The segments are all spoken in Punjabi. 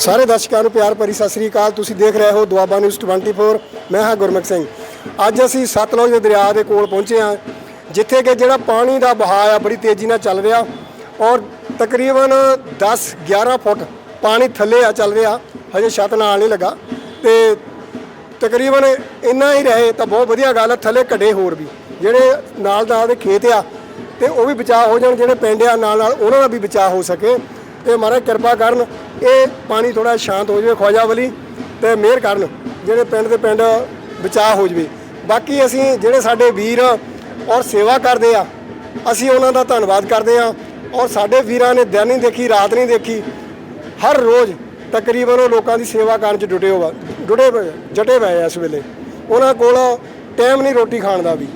ਸਾਰੇ ਦਰਸ਼ਕਾਂ ਨੂੰ ਪਿਆਰ ਭਰੀ ਸਤਿ ਸ੍ਰੀ ਅਕਾਲ। ਤੁਸੀਂ ਦੇਖ ਰਹੇ ਹੋ ਦੁਆਬਾ ਨਿਊਜ਼ 24 ਮੈਂ ਹਾਂ ਗੁਰਮੁਖ ਸਿੰਘ। ਅੱਜ ਅਸੀਂ ਸਤਲੁਜ ਦੇ ਦਰਿਆ ਦੇ ਕੋਲ ਪਹੁੰਚੇ ਹਾਂ, ਜਿੱਥੇ ਕਿ ਜਿਹੜਾ ਪਾਣੀ ਦਾ ਬਹਾਅ ਆ, ਬੜੀ ਤੇਜ਼ੀ ਨਾਲ ਚੱਲ ਰਿਹਾ ਔਰ ਤਕਰੀਬਨ 10 11 ਫੁੱਟ ਪਾਣੀ ਥੱਲੇ ਆ, ਚੱਲ ਰਿਹਾ। ਹਜੇ ਛੱਤ ਨਾਲ ਨਹੀਂ ਲੱਗਾ ਤੇ ਤਕਰੀਬਨ ਇੰਨਾ ਹੀ ਰਹੇ ਤਾਂ ਬਹੁਤ ਵਧੀਆ ਗੱਲ ਹੈ ਥੱਲੇ ਕੱਢੇ ਹੋਰ ਵੀ, ਜਿਹੜੇ ਨਾਲ ਨਾਲ ਦੇ ਖੇਤ ਆ, ਤੇ ਉਹ ਵੀ ਬਚਾਅ ਹੋ ਜਾਣ, ਜਿਹੜੇ ਪਿੰਡ ਆ ਨਾਲ ਨਾਲ ਉਹਨਾਂ ਦਾ ਵੀ ਬਚਾਅ ਹੋ ਸਕੇ। ਤੇ ਮਹਾਰਾਜ ਕਿਰਪਾ ਕਰਨ, ਇਹ ਪਾਣੀ ਥੋੜਾ ਸ਼ਾਂਤ ਹੋ ਜਾਵੇ ਖਵਾਜਾ ਖਵਾਜਾਵਲੀ ਤੇ ਮਿਹਰ ਕਰਨ, ਜਿਹੜੇ ਪਿੰਡ ਦੇ ਪਿੰਡ ਬਚਾਅ ਹੋ ਜਾਵੇ। ਬਾਕੀ ਅਸੀਂ ਜਿਹੜੇ ਸਾਡੇ ਵੀਰ ਔਰ ਸੇਵਾ ਕਰਦੇ ਆ, ਅਸੀਂ ਉਹਨਾਂ ਦਾ ਧੰਨਵਾਦ ਕਰਦੇ ਆ ਔਰ ਸਾਡੇ ਵੀਰਾਂ ਨੇ ਦਿਨ ਨਹੀਂ ਦੇਖੀ, ਰਾਤ ਨਹੀਂ ਦੇਖੀ, ਹਰ ਰੋਜ਼ ਤਕਰੀਬਨ ਉਹ ਲੋਕਾਂ ਦੀ ਸੇਵਾ ਕਰਨ ਚ ਡੁੱਟੇ ਹੋਵਾ ਡੁੱਟੇ ਪਏ, ਜਟੇ ਪਏ ਆ ਇਸ ਵੇਲੇ। ਉਹਨਾਂ ਕੋਲ ਟਾਈਮ ਨਹੀਂ ਰੋਟੀ ਖਾਣ ਦਾ ਵੀ।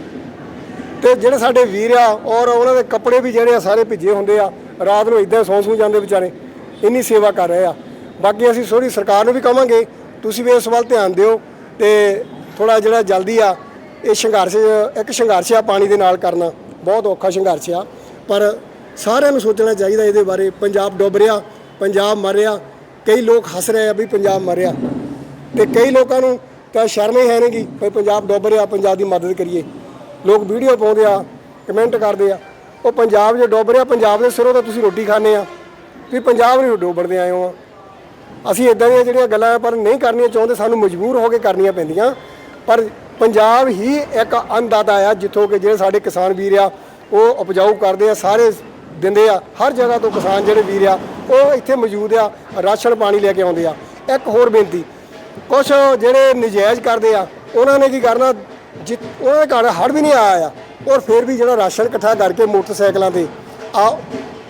ਤੇ ਜਿਹੜੇ ਸਾਡੇ ਵੀਰ ਆ ਔਰ ਉਹਨਾਂ ਦੇ ਕੱਪੜੇ ਵੀ ਜਿਹੜੇ ਆ ਸਾਰੇ ਭਿੱਜੇ ਹੁੰਦੇ ਆ ਰਾਤ ਨੂੰ ਇਦਾਂ ਸੌਂ ਸੌਂ ਜਾਂਦੇ ਵਿਚਾਰੇ, ਇੰਨੀ ਸੇਵਾ ਕਰ ਰਹੇ ਆ। ਬਾਕੀ ਅਸੀਂ ਸੋਰੀ ਸਰਕਾਰ ਨੂੰ ਵੀ ਕਵਾਂਗੇ, ਤੁਸੀਂ ਵੀ ਇਸ ਵੱਲ ਧਿਆਨ ਦਿਓ ਤੇ ਥੋੜਾ ਜਿਹੜਾ ਜਲਦੀ ਆ, ਇਹ ਸੰਘਰਸ਼, ਇੱਕ ਸੰਘਰਸ਼ ਆ ਪਾਣੀ ਦੇ ਨਾਲ ਕਰਨਾ, ਬਹੁਤ ਔਖਾ ਸੰਘਰਸ਼ ਆ। ਪਰ ਸਾਰਿਆਂ ਨੂੰ ਸੋਚਣਾ ਚਾਹੀਦਾ ਇਹਦੇ ਬਾਰੇ, ਪੰਜਾਬ ਡੁੱਬ ਰਿਹਾ, ਪੰਜਾਬ ਮਰ ਰਿਹਾ, ਕਈ ਲੋਕ ਹੱਸ ਰਹੇ ਆ ਵੀ ਪੰਜਾਬ ਮਰਿਆ ਰਿਹਾ। ਤੇ ਕਈ ਲੋਕਾਂ ਨੂੰ ਤਾਂ ਸ਼ਰਮ ਹੀ ਹੈ ਨਹੀਂਗੀ ਵੀ ਪੰਜਾਬ ਡੁੱਬ ਰਿਹਾ, ਪੰਜਾਬ ਦੀ ਮਦਦ ਕਰੀਏ। ਲੋਕ ਵੀਡੀਓ ਪਾਉਂਦੇ ਆ, ਕਮੈਂਟ ਕਰਦੇ ਆ ਉਹ ਪੰਜਾਬ 'ਚ ਡੁੱਬ ਰਿਹਾ, ਪੰਜਾਬ ਦੇ ਸਿਰੋਂ ਤਾਂ ਤੁਸੀਂ ਰੋਟੀ ਖਾਣੇ ਆ। ਵੀ ਪੰਜਾਬ ਨੂੰ ਡੁੱਬਣਦੇ ਆਏ ਹੋ। ਅਸੀਂ ਇਦਾਂ ਦੀਆਂ ਜਿਹੜੀਆਂ ਗੱਲਾਂ ਪਰ ਨਹੀਂ ਕਰਨੀਆਂ ਚਾਹੁੰਦੇ, ਸਾਨੂੰ ਮਜਬੂਰ ਹੋ ਕੇ ਕਰਨੀਆਂ ਪੈਂਦੀਆਂ। ਪਰ ਪੰਜਾਬ ਹੀ ਇੱਕ ਅੰਨਦਾਤਾ ਆ, ਜਿੱਥੋਂ ਕਿ ਜਿਹੜੇ ਸਾਡੇ ਕਿਸਾਨ ਵੀਰ ਆ, ਉਹ ਉਪਜਾਊ ਕਰਦੇ ਆ, ਸਾਰੇ ਦਿੰਦੇ ਆ। ਹਰ ਜਗ੍ਹਾ ਤੋਂ ਕਿਸਾਨ ਜਿਹੜੇ ਵੀਰ ਆ, ਉਹ ਇੱਥੇ ਮੌਜੂਦ ਆ, ਰਾਸ਼ਨ ਪਾਣੀ ਲੈ ਕੇ ਆਉਂਦੇ ਆ। ਇੱਕ ਹੋਰ ਬੇਨਤੀ ਕੁਝ ਜਿਹੜੇ ਨਜਾਇਜ਼ ਕਰਦੇ ਆ, ਉਹਨਾਂ ਨੇ ਕੀ ਕਰਨਾ, ਜਿ ਉਹਨਾਂ ਦੇ ਘਰ ਹੜ ਵੀ ਨਹੀਂ ਆਇਆ ਆ। ਔਰ ਫਿਰ ਵੀ ਜਿਹੜਾ ਰਾਸ਼ਨ ਇਕੱਠਾ ਕਰਕੇ ਮੋਟਰਸਾਈਕਲਾਂ ਤੇ, ਆ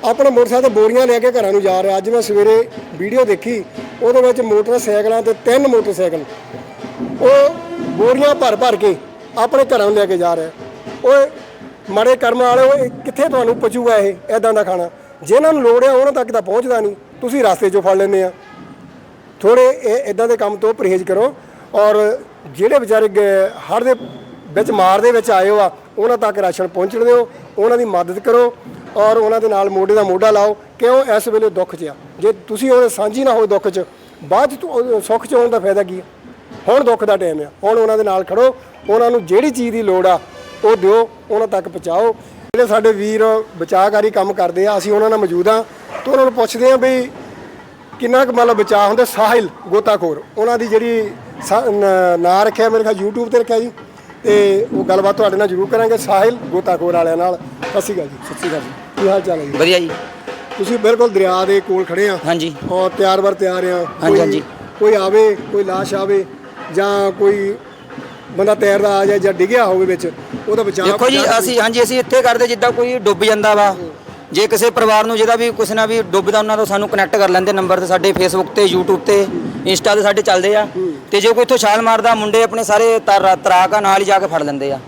ਆਪਣੇ ਮੋਟਰਸਾਈਕਲ ਤੇ ਬੋਰੀਆਂ ਲੈ ਕੇ ਘਰਾਂ ਨੂੰ ਜਾ ਰਿਹਾ। ਅੱਜ ਮੈਂ ਸਵੇਰੇ ਵੀਡੀਓ ਦੇਖੀ, ਉਹਦੇ ਵਿੱਚ ਮੋਟਰਸਾਈਕਲਾਂ ਤੇ ਤਿੰਨ ਮੋਟਰਸਾਈਕਲ। ਉਹ ਬੋਰੀਆਂ ਭਰ ਭਰ ਕੇ ਆਪਣੇ ਘਰਾਂ ਨੂੰ ਲੈ ਕੇ ਜਾ ਰਿਹਾ। ਓਏ, ਮਾੜੇ ਕਰਮ ਵਾਲੇ, ਓਏ, ਕਿੱਥੇ ਤੁਹਾਨੂੰ ਪਚੂਗਾ ਇਹ ਐਦਾਂ ਦਾ ਖਾਣਾ? ਜਿਨ੍ਹਾਂ ਨੂੰ ਲੋੜ ਆ, ਉਹਨਾਂ ਤੱਕ ਤਾਂ ਪਹੁੰਚਦਾ ਨਹੀਂ। ਤੁਸੀਂ ਰਸਤੇ 'ਚੋਂ ਫੜ ਲੈਂਦੇ ਆ। ਥੋੜੇ ਇਹ ਇਦਾਂ ਦੇ ਕੰਮ ਤੋਂ ਪਰਹੇਜ਼ ਕਰੋ। ਔਰ ਜਿਹੜੇ ਵਿਚਾਰੇ ਹੜ ਦੇ ਵਿੱਚ, ਮਾਰ ਦੇ ਵਿੱਚ ਆਏ ਹੋ ਆ ਉਹਨਾਂ ਤੱਕ ਰਾਸ਼ਨ ਪਹੁੰਚਣ ਦਿਓ, ਉਹਨਾਂ ਦੀ ਮਦਦ ਕਰੋ ਔਰ ਉਹਨਾਂ ਦੇ ਨਾਲ ਮੋਢੇ ਦਾ ਮੋਢਾ ਲਾਓ। ਕਿਉਂ ਇਸ ਵੇਲੇ ਦੁੱਖ 'ਚ ਆ? ਜੇ ਤੁਸੀਂ ਉਹਦੇ ਸਾਂਝੀ ਨਾ ਹੋਏ ਦੁੱਖ 'ਚ, ਬਾਅਦ 'ਚ ਸੁੱਖ 'ਚ ਆਉਣ ਦਾ ਫਾਇਦਾ ਕੀ ਆ? ਹੁਣ ਦੁੱਖ ਦਾ ਟਾਈਮ ਆ। ਹੁਣ ਉਹਨਾਂ ਦੇ ਨਾਲ ਖੜੋ, ਉਹਨਾਂ ਨੂੰ ਜਿਹੜੀ ਚੀਜ਼ ਦੀ ਲੋੜ ਆ, ਉਹ ਦਿਓ, ਉਹਨਾਂ ਤੱਕ ਪਹੁੰਚਾਓ। ਜਿਹੜੇ ਸਾਡੇ ਵੀਰ ਬਚਾਅਕਾਰੀ ਕੰਮ ਕਰਦੇ ਆ, ਅਸੀਂ ਉਹਨਾਂ ਨਾਲ ਮੌਜੂਦ ਆ। ਤੇ ਉਹਨਾਂ ਨੂੰ ਪੁੱਛਦੇ ਆ ਵੀ ਕਿੰਨਾ ਕੁ ਮਤਲਬ ਬਚਾਅ ਹੁੰਦਾ? ਸਾਹਿਲ ਗੋਤਾਖੋਰ। ਉਹਨਾਂ ਦੀ ਜਿਹੜੀ ਸਾ- ਨਾਂ ਰੱਖਿਆ, ਮੇਰੇ ਖਿਆਲ YouTube ਤੇ ਰੱਖਿਆ ਜੀ। ਤੇ ਉਹ ਗੱਲਬਾਤ ਤੁਹਾਡੇ ਨਾਲ ਜ਼ਰੂਰ ਕਰਾਂਗੇ ਸਾਹਿਲ ਗੋਤਾਖੋਰ ਵਾਲਿਆਂ ਨਾਲ। ਸਤਿ ਸ਼੍ਰੀ ਅਕਾਲ ਜੀ। ਸਤਿ ਸ਼੍ਰੀ ਅਕਾਲ ਜੀ। ਕੀ ਹਾਲ ਚਾਲ ਹੈ ਜੀ? ਵਧੀਆ ਜੀ। ਤੁਸੀਂ ਬਿਲਕੁਲ ਦਰਿਆ ਦੇ ਕੋਲ ਖੜੇ ਆ। ਹਾਂਜੀ। ਔਰ ਤਿਆਰ ਬਰ ਤਿਆਰ ਆ। ਹਾਂਜੀ, ਹਾਂਜੀ। ਕੋਈ ਆਵੇ ਕੋਈ ਲਾਸ਼ ਆਵੇ ਜਾਂ ਕੋਈ ਬੰਦਾ ਤੈਰਦਾ ਆ ਜਾਏ ਜਾਂ ਡਿੱਗਿਆ ਹੋਵੇ ਵਿੱਚ ਉਹਦਾ ਬਚਾਅ ਦੇਖੋ ਜੀ ਅਸੀਂ ਹਾਂਜੀ ਅਸੀਂ ਇੱਥੇ ਕਰਦੇ ਜਿੱਦਾਂ ਕੋਈ ਡੁੱਬ ਜਾਂਦਾ ਵਾ ਜੇ ਕਿਸੇ ਪਰਿਵਾਰ ਨੂੰ ਜਿਹਦਾ ਵੀ ਕੁਛ ਨਾ ਵੀ ਡੁੱਬਦਾ ਉਹਨਾਂ ਤੋਂ ਸਾਨੂੰ ਕਨੈਕਟ ਕਰ ਲੈਂਦੇ ਨੰਬਰ ਤੇ ਸਾਡੇ ਫੇਸਬੁੱਕ ਤੇ YouTube ਤੇ ਇੰਸਟਾ ਤੇ ਸਾਡੇ ਚੱਲਦੇ ਆ। ਤੇ ਜੇ ਕੋਈ ਇੱਥੋਂ ਛਾਲ ਮਾਰਦਾ ਮੁੰਡੇ ਆਪਣੇ ਸਾਰੇ ਤਰ- ਤਰਾਕ ਆ ਨਾਲ ਹੀ ਜਾ ਕੇ ਫੜ ਲੈਂਦੇ ਆ।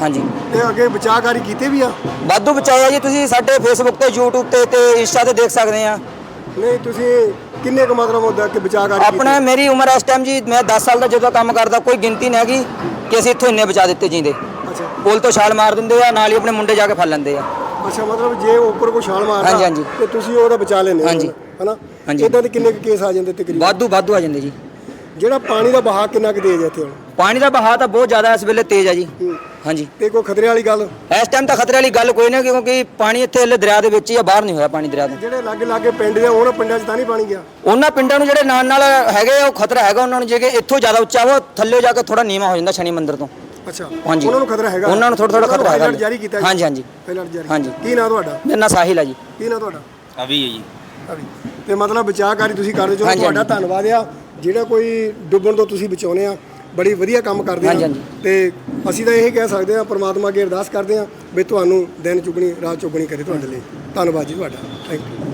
ਹਾਂਜੀ। ਤੇ ਅੱਗੇ ਬਚਾਅਕਾਰੀ ਕੀਤੇ ਵੀ ਆ? ਵਾਧੂ ਬਚਾਇਆ ਜੀ ਤੁਸੀਂ ਸਾਡੇ ਫੇਸਬੁੱਕ ਤੇ YouTube ਤੇ ਤੇ ਇੰਸਟਾ ਤੇ ਦੇਖ ਸਕਦੇ ਆ। ਨਹੀਂ ਤੁਸੀਂ ਕਿੰਨੇ ਕੁ ਮਤਲਬ ਹੁੰਦਾ ਕਿ ਬਚਾਅਕਾਰੀ ਆਪਣਾ ਮੇਰੀ ਉਮਰ ਇਸ ਟਾਈਮ ਜੀ ਮੈਂ 10 ਸਾਲ ਦਾ ਜਦੋਂ ਕੰਮ ਕਰਦਾ ਕੋਈ ਗਿਣਤੀ ਨਹੀਂ ਹੈਗੀ ਕਿ ਅਸੀਂ ਇੱਥੋਂ ਇੰਨੇ ਬਚਾ ਦਿੱਤੇ ਜਿੰਦੇ। ਅੱਛਾ। ਪੁਲ ਤੋਂ ਛਾਲ ਮਾਰ ਦਿੰਦੇ ਆ ਨਾਲ ਹੀ ਆਪਣੇ ਮੁੰਡੇ ਜਾ ਕੇ ਫੜ ਲੈਂਦੇ ਆ। ਅੱਛਾ ਮਤਲਬ ਜੇ ਉੱਪਰ ਕੋਈ ਛਾਲ ਮਾਰਦਾ ਹਾਂਜੀ। ਤੇ ਤੁਸੀਂ ਉਹਦਾ ਬਚਾ ਲੈਂਦੇ ਹੋ ਹਾਂਜੀ। ਹਨਾ? ਹਾਂਜੀ। ਇਦਾਂ ਦੇ ਕਿੰਨੇ ਕੁ ਕੇਸ ਆ ਜਾਂਦੇ ਤਕਰੀਬਨ? ਵਾਧੂ ਵਾਧੂ ਆ ਜਾਂਦੇ ਜੀ। ਜਿਹੜਾ ਪਾਣੀ ਦਾ ਵਹਾਅ ਕਿੰਨਾ ਕੁ ਤੇਜ਼ ਹੈ ਇੱਥੇ ਹੁਣ? ਪਾਣੀ ਦਾ ਬਹਾਅ ਤਾਂ ਬਹੁਤ ਜ਼ਿਆਦਾ ਇਸ ਵੇਲੇ ਤੇਜ਼ ਆ ਜੀ। ਹਾਂਜੀ। ਤੇ ਕੋਈ ਖਤਰੇ ਵਾਲੀ ਗੱਲ? ਇਸ ਟਾਈਮ ਤਾਂ ਖਤਰੇ ਵਾਲੀ ਗੱਲ ਕੋਈ ਨਹੀਂ ਕਿਉਂਕਿ ਪਾਣੀ ਇੱਥੇ ਹਲੇ ਦਰਿਆ ਦੇ ਵਿੱਚ ਹੀ ਆ ਬਾਹਰ ਨਹੀਂ ਹੋਇਆ ਪਾਣੀ ਦਰਿਆ ਦੇ ਜਿਹੜੇ ਲਾਗੇ ਲਾਗੇ ਪਿੰਡ ਦੇ ਉਹਨਾਂ ਪਿੰਡਾਂ 'ਚ ਤਾਂ ਨਹੀਂ ਪਾਣੀ ਗਿਆ? ਉਹਨਾਂ ਪਿੰਡਾਂ ਨੂੰ ਜਿਹੜੇ ਨਾਲ ਨਾਲ ਹੈਗੇ ਆ, ਉਹ ਖਤਰਾ ਹੈਗਾ ਉਹਨਾਂ ਨੂੰ ਜੇ ਕਿ ਇੱਥੋਂ ਜ਼ਿਆਦਾ ਉੱਚਾ ਵਾ ਉਹ ਥੱਲੇ ਜਾ ਕੇ ਥੋੜਾ ਨੀਵਾ ਹੋ ਜਾਂਦਾ ਸ਼ਨੀ ਮੰਦਿਰ ਤੋਂ। ਅੱਛਾ। ਹਾਂਜੀ। ਉਹਨਾਂ ਨੂੰ ਖਤਰਾ ਹੈਗਾ? ਉਹਨਾਂ ਨੂੰ ਉਹਨਾਂ ਨੂੰ ਖਤਰਾ ਹੈਗਾ। alert ਜਾਰੀ ਕੀਤਾ ਜੀ? ਹਾਂਜੀ, ਹਾਂਜੀ। alert ਜਾਰੀ ਹਾਂਜੀ। ਕੀ ਨਾਂ ਤੁਹਾਡਾ? ਮੇਰਾ ਨਾਂ ਸਾਹਿਲ ਆ ਜੀ। ਕੀ ਨਾਂ ਤੁਹਾਡਾ? ਅਭੀ ਹੈ ਜੀ। ਅਭੀ ਤੇ ਮਤਲਬ ਬਚਾਅਕਾਰੀ ਤੁਸੀਂ ਕਰਦੇ ਜੋ ਹਾਂਜੀ, ਤੁਹਾਡਾ। ਧੰਨਵਾਦ ਆ। ਜਿਹੜਾ ਕੋਈ ਡੁੱਬਣ ਤੋਂ ਤੁਸੀਂ ਬਚਾਉਨੇ ਆ ਬੜੀ ਵਧੀਆ ਕੰਮ ਕਰਦੇ ਆ। ਹਾਂਜੀ, ਹਾਂਜੀ। ਤੇ ਅਸੀਂ ਤਾਂ ਇਹ ਕਹਿ ਸਕਦੇ ਆ ਪ੍ਰਮਾਤਮਾ ਅੱਗੇ ਅਰਦਾਸ ਕਰਦੇ ਆ ਵੀ ਤੁਹਾਨੂੰ ਦਿਨ ਚੁਗਣੀ ਰਾਤ ਚੁਗਣੀ ਕਰੇ ਤੁਹਾਡੇ ਲਈ। ਧੰਨਵਾਦ ਜੀ ਤੁਹਾਡਾ। Thank you